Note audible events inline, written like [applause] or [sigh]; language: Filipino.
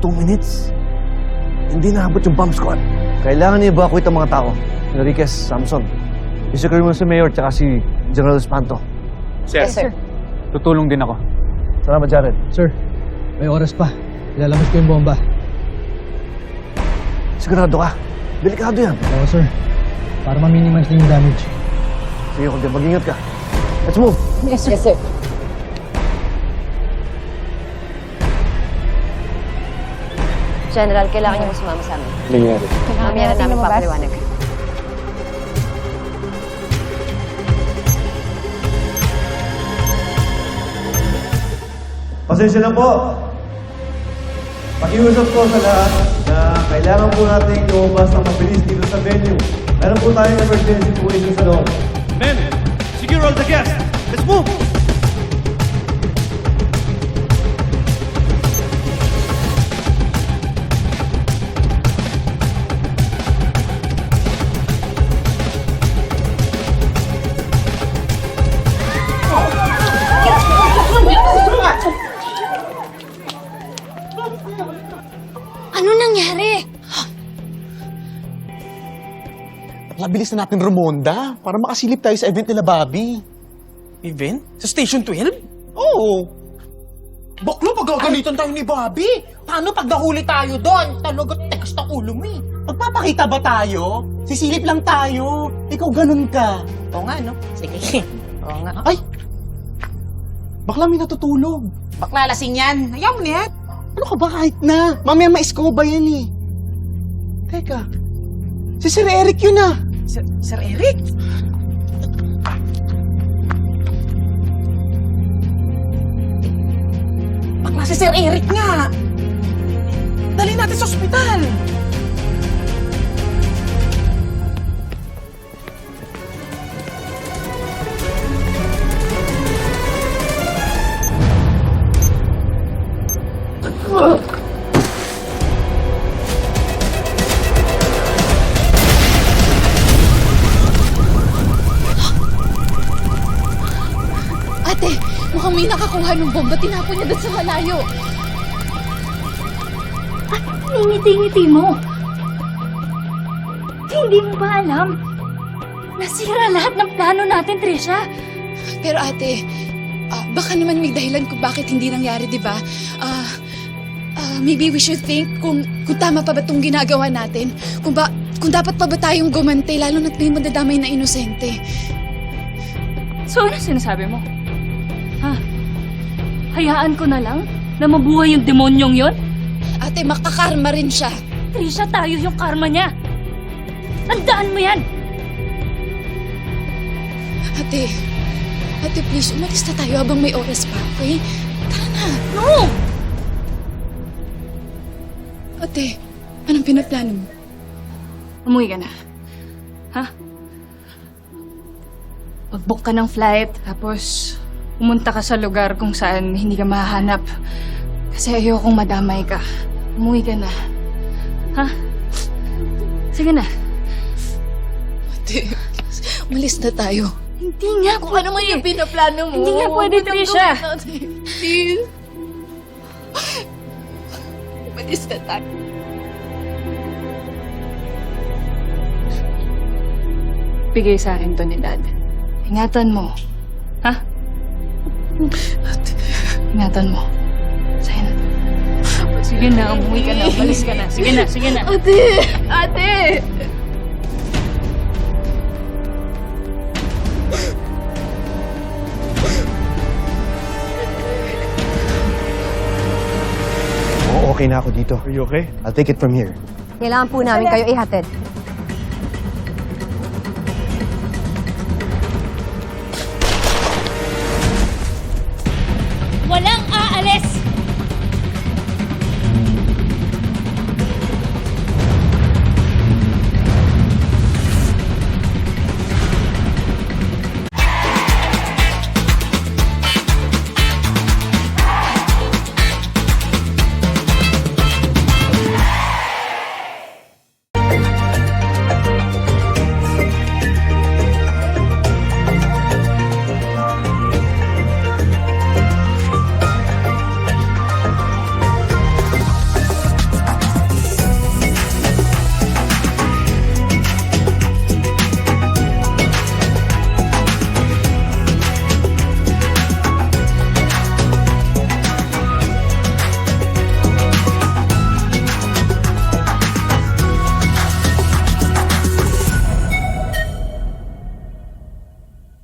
two minutes. Hindi naabot yung bomb squad. Kailangan i-evacuate ang mga tao. Enriquez, Samson. Isukay mo si Mayor tsaka si General Espanto. Sir, Yes, sir. tutulong din ako. Salamat, Jared. Sir, may oras pa. Ilalabas ko yung bomba. Sigurado ka. Delikado yan. Oo, sir. Para ma-minimize din yung damage. Sige, kundi mag-ingat ka. Let's move. Yes, sir. Yes, sir. General, kailangan niyo mo sumama sa amin. Nangyari. Mamaya na namin papaliwanag. Pasensya na po. Pakiusap po sa lahat na kailangan po natin lumabas ng mabilis dito sa venue. Meron po tayong emergency situation sa loob. Men, secure all the guests. Let's move. Mabilis na natin rumonda para makasilip tayo sa event nila Bobby. Event? Sa Station 12? Oo. Baklo, pag gagalitan tayo ni Bobby. Paano pag nahuli tayo doon? Talaga text ang ulo mo eh. Magpapakita ba tayo? Sisilip lang tayo. Ikaw ganun ka. Oo nga, no? Sige. [laughs] Oo nga. Ay! Bakla may natutulog. Bakla lasing yan. Ayaw mo na yan. Ano ka ba kahit na? Mamaya maiskoba yan eh. Teka. Si Sir Eric yun ah. Sir, Sir Eric? Bakla si Sir Eric nga. Dali natin sa ospital. Mukhang may nakakuha ng bomba. Tinapon niya doon sa malayo. At ningiti-ngiti mo. Hindi mo ba alam? Nasira lahat ng plano natin, Trisha. Pero ate, ah, baka naman may dahilan kung bakit hindi nangyari, di ba? Ah, ah, maybe we should think kung, kung tama pa ba itong ginagawa natin. Kung, ba, kung dapat pa ba tayong gumante, lalo na't may madadamay na inosente. So ano sinasabi mo? Ha? Hayaan ko na lang na mabuhay yung demonyong yon? Ate, makakarma rin siya. Trisha, tayo yung karma niya. Tandaan mo yan! Ate, ate please, umalis na tayo habang may oras pa, okay? Tara na. No! Ate, anong pinaplano mo? Umuwi ka na. Ha? Mag-book ka ng flight, tapos pumunta ka sa lugar kung saan hindi ka mahanap. Kasi ayokong madamay ka. Umuwi ka na. Ha? Sige na. Ate, umalis na tayo. Hindi nga Kung ano man yung pinaplano mo. Hindi nga pwede, huwag mo Trisha. gawin natin. Please. Umalis na tayo. Bigay sa akin to ni Dad. Ingatan mo. Ha? Ingatan mo. Sige na. Sige na, umuwi ka na. Balis ka na. Sige na, sige na. Ate! Ate! Oo, okay na ako dito. Are you okay? I'll take it from here. Kailangan po namin kayo ihatid.